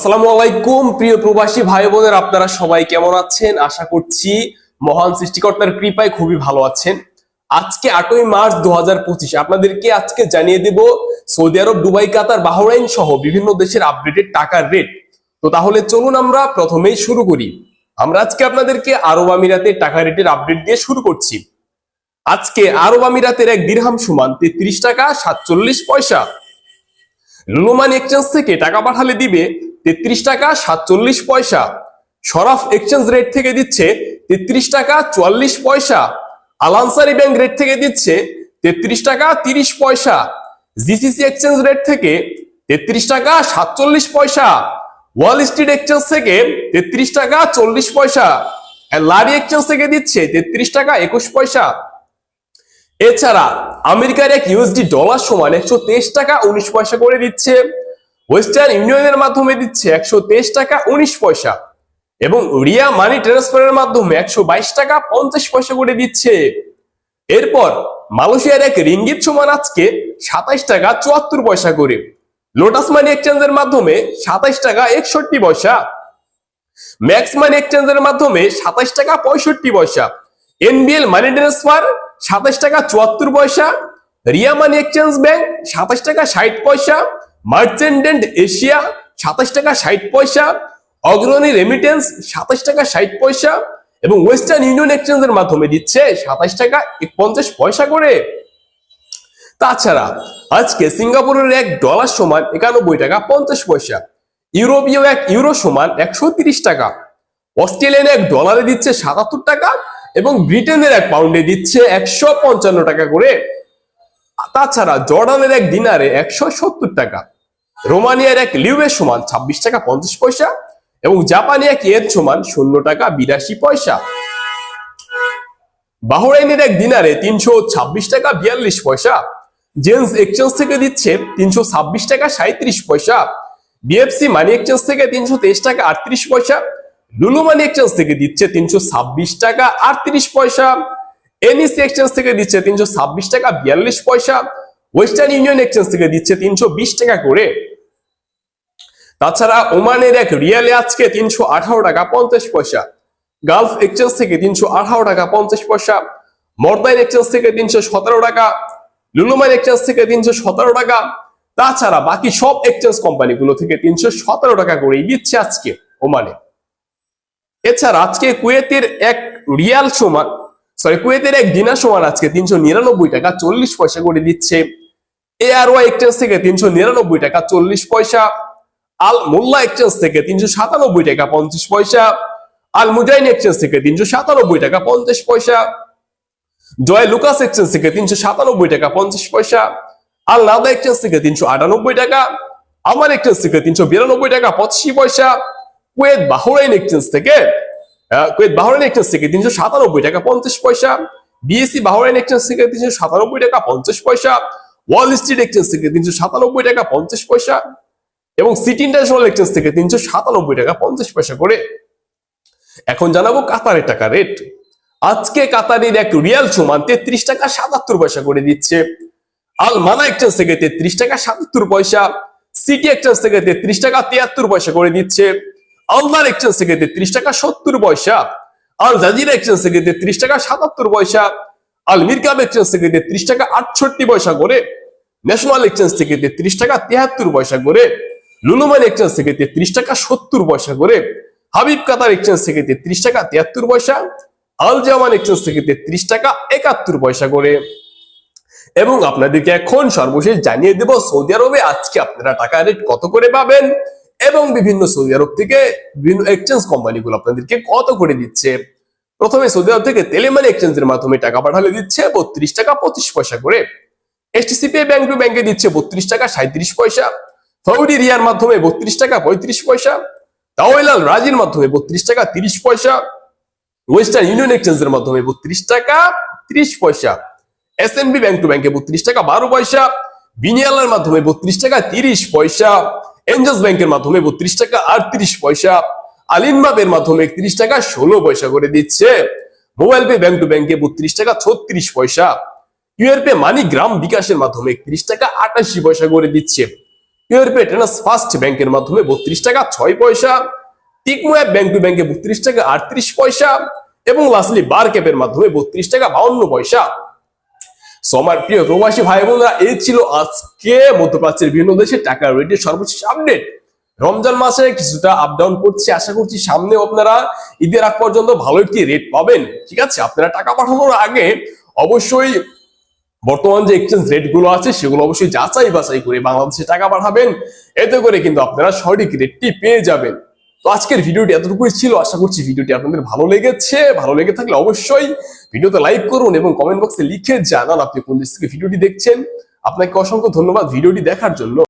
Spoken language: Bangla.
আসসালামু আলাইকুম, প্রিয় প্রবাসী ভাই বোনের আপনারা সবাই কেমন আছেন? আশা করছি মহান সৃষ্টিকর্তার কৃপায় খুবই ভালো আছেন। আজকে আটই মার্চ দু আপনাদেরকে আজকে জানিয়ে দেব Saudi Arab, Dubai, Qatar, Bahrain সহ বিভিন্ন দেশের আপডেটেড টাকার রেট তো তাহলে চলুন আমরা প্রথমেই শুরু করি। আমরা আজকে আপনাদেরকে আরব আমিরাতের টাকা রেটের আপডেট দিয়ে শুরু করছি। আজকে আরব আমিরাতের এক দিরহাম সমান তেত্রিশ টাকা সাতচল্লিশ পয়সা। লুলুমান এক্সচেঞ্জ থেকে টাকা পাঠালে দিবে তেত্রিশ টাকা সাতচল্লিশ পয়সা। সরাফ এক্সচেঞ্জ রেট থেকে দিচ্ছে তেত্রিশ টাকা চুয়াল্লিশ পয়সা। আলানসারি ব্যাংক রেট থেকে দিচ্ছে তেত্রিশ টাকা তিরিশ পয়সা। জিসিসি এক্সচেঞ্জ রেট থেকে তেত্রিশ টাকা সাতচল্লিশ পয়সা। ওয়াল স্ট্রিট এক্সচেঞ্জ থেকে তেত্রিশ টাকা চল্লিশ পয়সা। লারি এক্সচেঞ্জ থেকে দিচ্ছে তেত্রিশ টাকা একুশ পয়সা। এছাড়া আমেরিকার এক ইউএসডি ডলার সমান একশো তেইশ টাকা উনিশ পয়সা করে দিচ্ছে ওয়েস্টার্ন ইউনিয়নের মাধ্যমে দিচ্ছে একশো তেইশ টাকা উনিশ পয়সা এবং রিয়া মানি ট্রান্সফারের মাধ্যমে একশো বাইশ টাকা পঞ্চাশ পয়সা করে দিচ্ছে। এরপর মালয়েশিয়ার এক রিঙ্গিত সমান আজকে সাতাইশ টাকা চুয়াত্তর পয়সা করে লোটাস মানি এক্সচেঞ্জের মাধ্যমে সাতাইশ টাকা একষট্টি পয়সা ম্যাক্স মানি এক্সচেঞ্জের মাধ্যমে সাতাইশ টাকা পঁয়ষট্টি পয়সা এনবিএল মানি ট্রান্সফার সাতাশ টাকা চুয়াত্তর পয়সা। রিয়া মানি এক্সচেঞ্জ ব্যাংক সাতাশ টাকা ষাট পয়সা। মার্চেন্ডেন্ট এশিয়া সাতাশ টাকা ষাট পয়সা। অগ্রণী রেমিটেন্স সাতাশ টাকা ষাট পয়সা। এবং ওয়েস্টার্ন ইউনিয়ন এক্সচেঞ্জের মাধ্যমে দিচ্ছে সাতাশ টাকা পঞ্চাশ পয়সা করে। তাছাড়া, আজকে সিঙ্গাপুরের এক ডলার সমান একানব্বই টাকা পঞ্চাশ পয়সা। ইউরোপীয় এক ইউরো সমান একশো টাকা। অস্ট্রেলিয়ান এক ডলারে দিচ্ছে সাতাত্তর টাকা। এবং ব্রিটেনের এক পাউন্ডে দিচ্ছে একশো পঞ্চান্ন টাকা করে। তাছাড়া জর্ডানের এক দিনারে একশো সত্তর টাকা। রোমানিয়ার এক লিউয়ের সমান ছাব্বিশ টাকা পঞ্চাশ পয়সা এবং জাপানি এক ইয়ের সমান শূন্য টাকা বিরাশি পয়সা। বাহরাইনের এক দিনারে তিনশো ছাব্বিশ টাকা বিয়াল্লিশ পয়সা। জেন্স এক্সচেঞ্জ থেকে দিচ্ছে তিনশো ছাব্বিশ টাকা সাঁত্রিশ পয়সা। বিএফসি মানি এক্সচেঞ্জ থেকে তিনশো তেইশ টাকা আটত্রিশ পয়সা। লুলু মানি এক্সচেঞ্জ থেকে দিচ্ছে তিনশো ছাব্বিশ টাকা আটত্রিশ পয়সা। এনইসি এক্সচেঞ্জ থেকে দিচ্ছে তিনশো ছাব্বিশ টাকা বিয়াল্লিশ পয়সা। ওয়েস্টার্ন ইউনিয়ন এক্সচেঞ্জ থেকে দিচ্ছে তিনশো বিশ টাকা করে। তাছাড়া ওমানের এক রিয়ালে আজকে তিনশো আঠারো টাকা পঞ্চাশ পয়সা। গালফ এক্সচেঞ্জ থেকে তিনশো আঠারো টাকা পঞ্চাশ পয়সা। মর্দাইন এক্সচেঞ্জ থেকে তিনশো সতেরো টাকা। লুলুমাইন এক্সচেঞ্জ থেকে তিনশো সতেরো টাকা। তাছাড়া বাকি সব এক্সচেঞ্জ কোম্পানিগুলো থেকে তিনশো সতেরো টাকা করেই দিচ্ছে আজকে ওমানে। এছাড়া আজকে কুয়েতের এক রিয়াল সমান সরি কুয়েতের এক দিনার সমান আজকে তিনশো নিরানব্বই টাকা চল্লিশ পয়সা করে দিচ্ছে। এ আর ওয়াই এক্সচেঞ্জ থেকে তিনশো নিরানব্বই টাকা চল্লিশ পয়সা, আল মোল্লা এক্সচেঞ্জ থেকে তিনশো সাতানব্বই টাকা পঞ্চাশ পয়সা, আল মুজাইন এক্সচেঞ্জ থেকে তিনশো সাতানব্বই টাকা পঞ্চাশ পয়সা, জয় লুকাস এক্সচেঞ্জ থেকে তিনশো সাতানব্বই টাকা পঞ্চাশ পয়সা, আল নাদা এক্সচেঞ্জ থেকে তিনশো আটানব্বই টাকা আমার এক্সচেঞ্জ থেকে তিনশো বিরানব্বই টাকা পঁচাশি পয়সা কুয়েত বাহরাইন এক্সচেঞ্জ থেকে কুয়েত বাহরাইন এক্সচেঞ্জ থেকে তিনশো সাতানব্বই টাকা পঞ্চাশ পয়সা বিএসসি বাহরাইন এক্সচেঞ্জ থেকে তিনশো সাতানব্বই টাকা পঞ্চাশ পয়সা ওয়াল স্ট্রিট এক্সচেঞ্জ থেকে তিনশো সাতানব্বই টাকা পঞ্চাশ পয়সা এবং সিটি ইন্টারন্যাশনাল এক্সচেঞ্জ থেকে তিনশো সাতানব্বই টাকা পঞ্চাশ পয়সা করে। এখন জানাব কাতারের টাকা রেট আজকে কাতারের এক রিয়াল সমান তেত্রিশ টাকা সাতাত্তর পয়সা করে দিচ্ছে। আল মানা এক্সচেঞ্জ থেকে তেত্রিশ টাকা সাতাত্তর পয়সা সিটি এক্সচেঞ্জ থেকে তেত্রিশ টাকা তিয়াত্তর পয়সা করে দিচ্ছে। আলদার এক্সচেঞ্জ থেকে তেত্রিশ টাকা সত্তর পয়সা, আল জাজিরা এক্সচেঞ্জ থেকে তেত্রিশ টাকা সাতাত্তর পয়সা, আল মিরকাব এক্সচেঞ্জ থেকে তেত্রিশ টাকা আটষট্টি পয়সা করে ন্যাশনাল এক্সচেঞ্জ থেকে তেত্রিশ টাকা তিয়াত্তর পয়সা করে, লুলুমান এক্সচেঞ্জ থেকে তেত্রিশ টাকা সত্তর পয়সা করে, হাবিব কাতার এক্সচেঞ্জ থেকে তেত্রিশ টাকা তিয়াত্তর পয়সা, আল জামান এক্সচেঞ্জ থেকে তেত্রিশ টাকা একাত্তর পয়সা করে। এবং আপনাদেরকে এখন সর্বশেষ জানিয়ে দেব, সৌদি আরবে আজকে আপনারা টাকা রেট কত করে পাবেন? এবং বিভিন্ন সৌদি আরব থেকে বিভিন্ন এক্সচেঞ্জ কোম্পানিগুলো আপনাদেরকে কত করে দিচ্ছে? প্রথমে সৌদি আরব থেকে তেলেমানি এক্সচেঞ্জের মাধ্যমে টাকা পাঠালে দিচ্ছে বত্রিশ টাকা পঁচিশ পয়সা করে। এসটিসিপি ব্যাংক টু ব্যাংকে দিচ্ছে বত্রিশ টাকা সাঁত্রিশ পয়সা। সৌদি রিয়ার মাধ্যমে বত্রিশ টাকা পঁয়ত্রিশ পয়সা। তাওয়াইলাল রাজির মাধ্যমে বত্রিশ টাকা তিরিশ পয়সা। ওয়েস্টার্ন ইউনিয়ন এক্সচেঞ্জের মাধ্যমে বত্রিশ টাকা ত্রিশ পয়সা। এস ব্যাংক টু ব্যাংকে বত্রিশ টাকা বারো পয়সা। বিনিয়ালার মাধ্যমে বত্রিশ টাকা তিরিশ পয়সা। এঞ্জেলস ব্যাংকের মাধ্যমে বত্রিশ টাকা, আটত্রিশ পয়সা। আলিনবাবের মাধ্যমে একত্রিশ টাকা, ষোলো পয়সা করে দিচ্ছে। মোবাইল পে ব্যাংক টু ব্যাংকে বত্রিশ টাকা, ছত্রিশ পয়সা। ইউআর পে মানি গ্রাম বিকাশের মাধ্যমে একত্রিশ টাকা, আটাশি পয়সা করে দিচ্ছে। পে ট্রেনার্স ফার্স্ট ব্যাংকের মাধ্যমে বত্রিশ টাকা, ছয় পয়সা। টিকমো অ্যাপ ব্যাংক টু ব্যাংকে বত্রিশ টাকা, আটত্রিশ পয়সা। এবং লাস্টলি বার ক্যাপের মাধ্যমে বত্রিশ টাকা, বাউন্ন পয়সা। সো আমার প্রিয় প্রবাসী ভাই বোনরা এই ছিল আজকে মধ্যপ্রাচ্যের বিভিন্ন দেশে টাকার রেটের সর্বশেষ আপডেট রমজান মাসে কিছুটা আপ ডাউন করছে, আশা করছি সামনে আপনারা ঈদের আগ পর্যন্ত ভালো একটি রেট পাবেন। ঠিক আছে, আপনারা টাকা পাঠানোর আগে অবশ্যই বর্তমান যে এক্সচেঞ্জ রেটগুলো আছে, সেগুলো অবশ্যই যাচাই বাছাই করে বাংলাদেশে টাকা পাঠাবেন। এতে করে কিন্তু আপনারা সঠিক রেটটি পেয়ে যাবেন। তো আজকের ভিডিওটি এতটুকুই ছিল। আশা করছি ভিডিওটি আপনাদের ভালো লেগেছে। ভালো লেগে থাকলে অবশ্যই ভিডিওতে লাইক করুন এবং কমেন্ট বক্সে লিখে জানান আপনি কোন দেশ থেকে ভিডিওটি দেখছেন। আপনাকে অসংখ্য ধন্যবাদ ভিডিওটি দেখার জন্য।